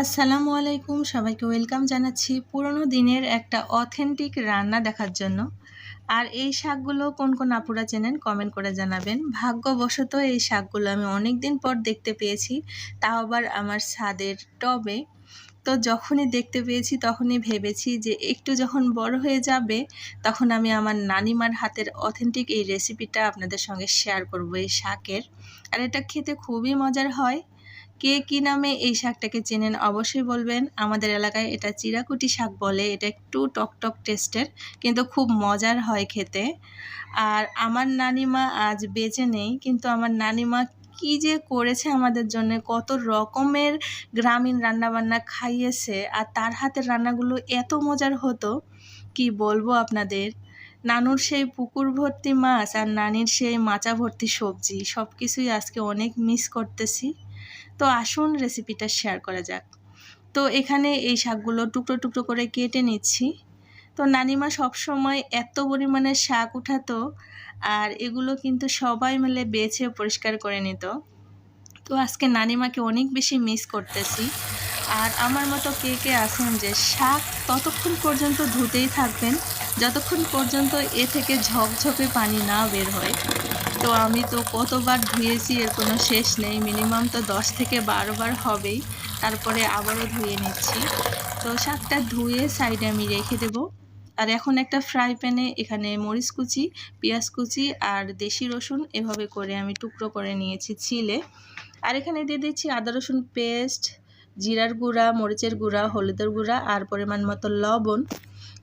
আসসালামু আলাইকুম। সবাইকে ওয়েলকাম জানাচ্ছি পুরনো দিনের একটা অথেন্টিক রান্না দেখার জন্য। আর এই শাকগুলো কোন কোন আপুরা চেনেন কমেন্ট করে জানাবেন। ভাগ্যবশত এই শাকগুলো আমি অনেক দিন পর দেখতে পেয়েছি। তাও আবার আমার ছাদের টবে। তো যখনই দেখতে পেয়েছি তখনই ভেবেছি যে একটু যখন বড় হয়ে যাবে তখন আমি আমার নানিমার হাতের অথেন্টিক এই রেসিপিটা আপনাদের সঙ্গে শেয়ার করব এই শাকের। আর এটা খেতে খুবই মজার হয়। কে কি নামে এই শাকটাকে চেনেন অবশ্যই বলবেন। আমাদের এলাকায় এটা চিরাকুটি শাক বলে, এটা একটু টকটক টেস্টের, কিন্তু খুব মজার হয় খেতে। আর আমার নানিমা আজ বেঁচে নেই, কিন্তু আমার নানিমা কি যে করেছে আমাদের জন্য, কত রকমের গ্রামীণ রান্নাবান্না খাইয়েছে, আর তার হাতের রান্নাগুলো এত মজার হতো, কি বলব আপনাদের? নানুর সেই পুকুর ভর্তি মাছ আর নানির সেই মাচা ভর্তি সবজি সব কিছুই আজকে অনেক মিস করতেছি। তো আসুন রেসিপিটা শেয়ার করা যাক। তো এখানে এই শাকগুলো টুকরো টুকরো করে কেটে নিচ্ছি। তো নানিমা সবসময় এত পরিমাণে শাক উঠাতো আর এগুলো কিন্তু সবাই মিলে বেছে পরিষ্কার করে নিত। তো আজকে নানিমাকে অনেক বেশি মিস করতেছি। আর আমার মতো কে কে আছেন যে শাক ততক্ষণ পর্যন্ত ধুতেই থাকবেন যতক্ষণ পর্যন্ত এ থেকে ঝকঝকে পানি না বের হয়, তো আমি তো কতবার ধুয়েছি, এর কোনো শেষ নেই। মিনিমাম তো দশ থেকে বারো বার হবেই, তারপরে আবারও ধুয়ে নিচ্ছি। তো শাকটা ধুয়ে সাইডে আমি রেখে দেব। আর এখন একটা ফ্রাই প্যানে এখানে মরিচ কুচি, পেঁয়াজ কুচি আর দেশি রসুন এভাবে করে আমি টুকরো করে নিয়েছি ছিলে। আর এখানে দিয়ে দিচ্ছি আদা রসুন পেস্ট জিরার গুঁড়া, মরিচের গুঁড়া, হলুদের গুঁড়া আর পরিমাণ মতো লবণ।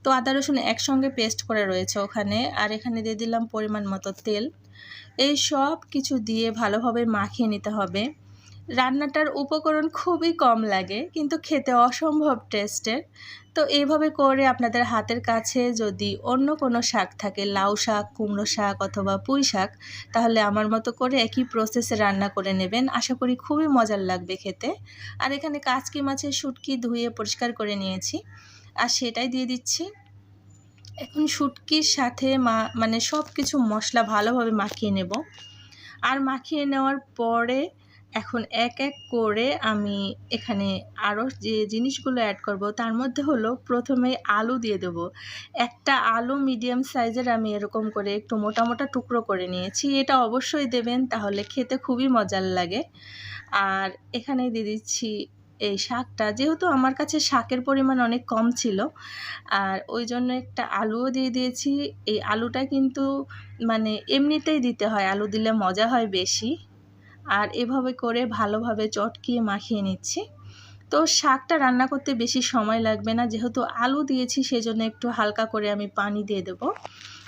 তো আদা রসুন একসঙ্গে পেস্ট করে রয়েছে ওখানে। আর এখানে দিয়ে দিলাম পরিমাণ মতো তেল। এই সব কিছু দিয়ে ভালোভাবে মাখিয়ে নিতে হবে। রান্নাটার উপকরণ খুবই কম লাগে, কিন্তু খেতে অসম্ভব টেস্টের তো এইভাবে করে আপনাদের হাতের কাছে যদি অন্য কোনো শাক থাকে, লাউ শাক, কুমড়ো শাক অথবা পুঁই শাক, তাহলে আমার মতো করে একই প্রসেসে রান্না করে নেবেন। আশা করি খুবই মজার লাগবে খেতে। আর এখানে কাচকি মাছের শুটকি ধুয়ে পরিষ্কার করে নিয়েছি। আর সেটাই দিয়ে দিচ্ছি। এখন শুটকির সাথে মা মানে সব কিছু মশলা ভালোভাবে মাখিয়ে নেব। আর মাখিয়ে নেওয়ার পরে এখন এক এক করে আমি এখানে আরও যে জিনিসগুলো অ্যাড করব, তার মধ্যে হলো প্রথমে আলু দিয়ে দেবো। একটা আলু মিডিয়াম সাইজের আমি এরকম করে একটু মোটা মোটা টুকরো করে নিয়েছি। এটা অবশ্যই দেবেন, তাহলে খেতে খুবই মজার লাগে। আর এখানে দিয়ে দিচ্ছি এই শাকটা, যেহেতু আমার কাছে শাকের পরিমাণ অনেক কম ছিল, আর ওই জন্য একটা আলুও দিয়ে দিয়েছি। এই আলুটা কিন্তু মানে এমনিতেই দিতে হয়, আলু দিলে মজা হয় বেশি। আর এভাবে করে ভালোভাবে চটকিয়ে মাখিয়ে নিচ্ছি। তো শাকটা রান্না করতে বেশি সময় লাগবে না, যেহেতু আলু দিয়েছি, সেজন্য একটু হালকা করে আমি পানি দিয়ে দেবো।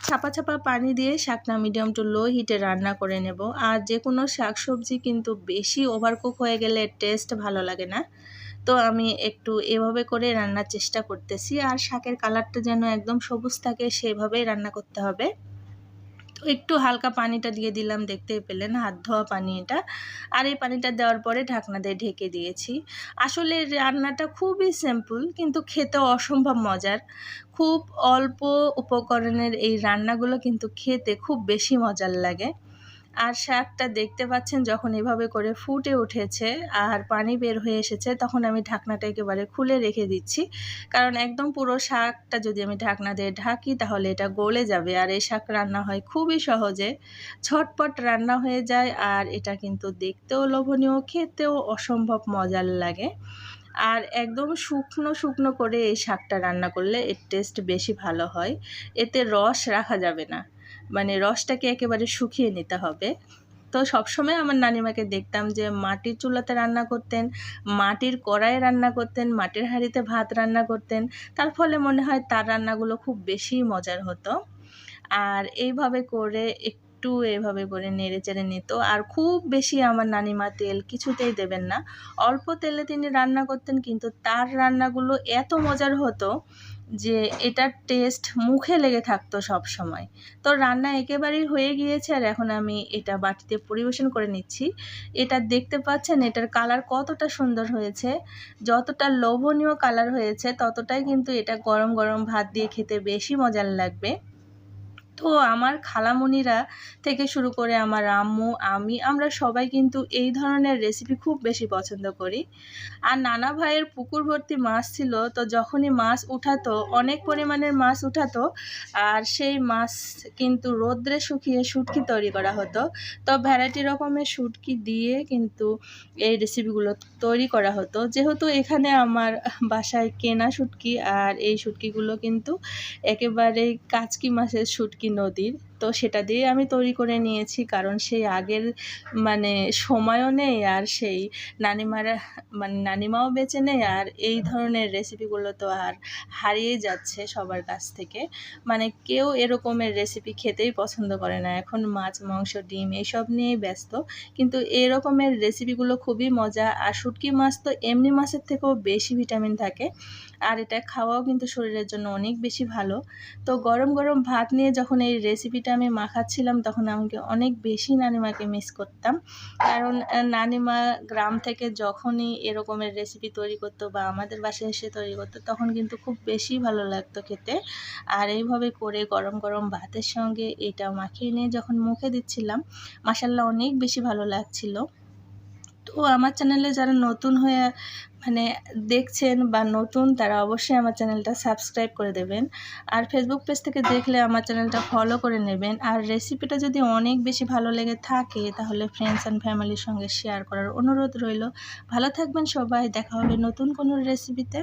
ছাপা ছাপা পানি দিয়ে শাকটা মিডিয়াম টু লো হিটে রান্না করে নেব। আর যে কোনো শাক সবজি কিন্তু বেশি ওভারকুক হয়ে গেলে টেস্ট ভালো লাগে না। তো আমি একটু এভাবে করে রান্নার চেষ্টা করতেছি। আর শাকের কালারটা যেন একদম সবুজ থাকে, সেভাবেই রান্না করতে হবে। একটু হালকা পানিটা দিয়ে দিলাম দেখতে পেলেন হাত ধোয়া পানি এটা আর এই পানিটা দেওয়ার পরে ঢাকনা দিয়ে ঢেকে দিয়েছি। আসলে রান্নাটা খুবই সিম্পল কিন্তু খেতে অসম্ভব মজার। খুব অল্প উপকরণের এই রান্নাগুলো কিন্তু খেতে খুব বেশি মজার লাগে। আর শাকটা দেখতে পাচ্ছেন যখন এভাবে করে ফুটে উঠেছে আর পানি বের হয়ে এসেছে, তখন আমি ঢাকনাটা একেবারে খুলে রেখে দিচ্ছি। কারণ একদম পুরো শাকটা যদি আমি ঢাকনা দিয়ে ঢাকি, তাহলে এটা গলে যাবে। আর এই শাক রান্না হয় খুবই সহজে। ঝটপট রান্না হয়ে যায় আর এটা কিন্তু দেখতেও লোভনীয়, খেতেও অসম্ভব মজার লাগে। আর একদম শুকনো শুকনো করে এই শাকটা রান্না করলে এর টেস্ট বেশি ভালো হয়। এতে রস রাখা যাবে না। মানে রসটাকে একেবারে শুকিয়ে নিতে হবে। তো সবসময় আমার নানিমাকে দেখতাম যে মাটির চুলাতে রান্না করতেন, মাটির কড়াইয়ে রান্না করতেন, মাটির হাঁড়িতে ভাত রান্না করতেন। তার ফলে মনে হয় তার রান্নাগুলো খুব বেশি মজার হতো। আর এইভাবে করে, একটু এভাবে করে নেড়ে চেড়ে নিত। আর খুব বেশি আমার নানিমা তেল কিছুতেই দেবেন না। অল্প তেলে তিনি রান্না করতেন, কিন্তু তার রান্নাগুলো এত মজার হতো যে এটার টেস্ট মুখে লেগে থাকতো সব সময় তো রান্না একেবারেই হয়ে গিয়েছে আর এখন আমি এটা বাটিতে পরিবেশন করে নিচ্ছি। এটা দেখতে পাচ্ছেন, এটার কালার কতটা সুন্দর হয়েছে। যতটা লোভনীয় কালার হয়েছে, ততটাই কিন্তু এটা গরম গরম ভাত দিয়ে খেতে বেশি মজার লাগবে। তো আমার খালামণিরা থেকে শুরু করে আমার আম্মু, আমি, আমরা সবাই কিন্তু এই ধরনের রেসিপি খুব বেশি পছন্দ করি। আর নানা ভাইয়ের পুকুর ভর্তি মাছ ছিল, তো যখনই মাছ উঠাতো, অনেক পরিমাণের মাছ উঠাতো, আর সেই মাছ কিন্তু রোদ্রে শুকিয়ে শুটকি তৈরি করা হতো। তো ভ্যারাইটি রকমের শুটকি দিয়ে কিন্তু এই রেসিপিগুলো তৈরি করা হতো। যেহেতু এখানে আমার বাসায় কেনা শুটকি, আর এই শুটকিগুলো কিন্তু একেবারেই কাচকি মাছের শুটকি নদীর তো সেটা দিয়ে আমি তৈরি করে নিয়েছি। কারণ সেই আগের মানে সময়ও নেই আর সেই নানিমারা মানে নানিমাও বেঁচে নেই আর এই ধরনের রেসিপিগুলো তো আর হারিয়ে যাচ্ছে সবার কাছ থেকে। মানে কেউ এরকমের রেসিপি খেতেই পছন্দ করে না। এখন মাছ, মাংস, ডিম এসব নিয়েই ব্যস্ত। কিন্তু এরকমের রেসিপিগুলো খুবই মজা। আর শুটকি মাছ তো এমনি মাছের থেকেও বেশি ভিটামিন থাকে। আর এটা খাওয়াও কিন্তু শরীরের জন্য অনেক বেশি ভালো। তো গরম গরম ভাত নিয়ে যখন এই রেসিপিটা আমি মাখাচ্ছিলাম, তখন আমাকে অনেক বেশি নানিমাকে মিস করতাম। কারণ নানিমা গ্রাম থেকে যখনই এরকমের রেসিপি তৈরি করতো বা আমাদের বাসায় এসে তৈরি করতো, তখন কিন্তু খুব বেশি ভালো লাগতো খেতে। আর এইভাবে করে গরম গরম ভাতের সঙ্গে এটা মাখিয়ে নিয়ে যখন মুখে দিচ্ছিলাম মাসাল্লাহ অনেক বেশি ভালো লাগছিল। তো আমার চ্যানেলে যারা নতুন হয়ে মানে দেখছেন বা নতুন, তারা অবশ্যই আমার চ্যানেলটা সাবস্ক্রাইব করে দেবেন। আর ফেসবুক পেজ থেকে দেখলে আমার চ্যানেলটা ফলো করে নেবেন। আর রেসিপিটা যদি অনেক বেশি ভালো লেগে থাকে, তাহলে ফ্রেন্ডস অ্যান্ড ফ্যামিলির সঙ্গে শেয়ার করার অনুরোধ রইল। ভালো থাকবেন সবাই, দেখা হবে নতুন কোনো রেসিপিতে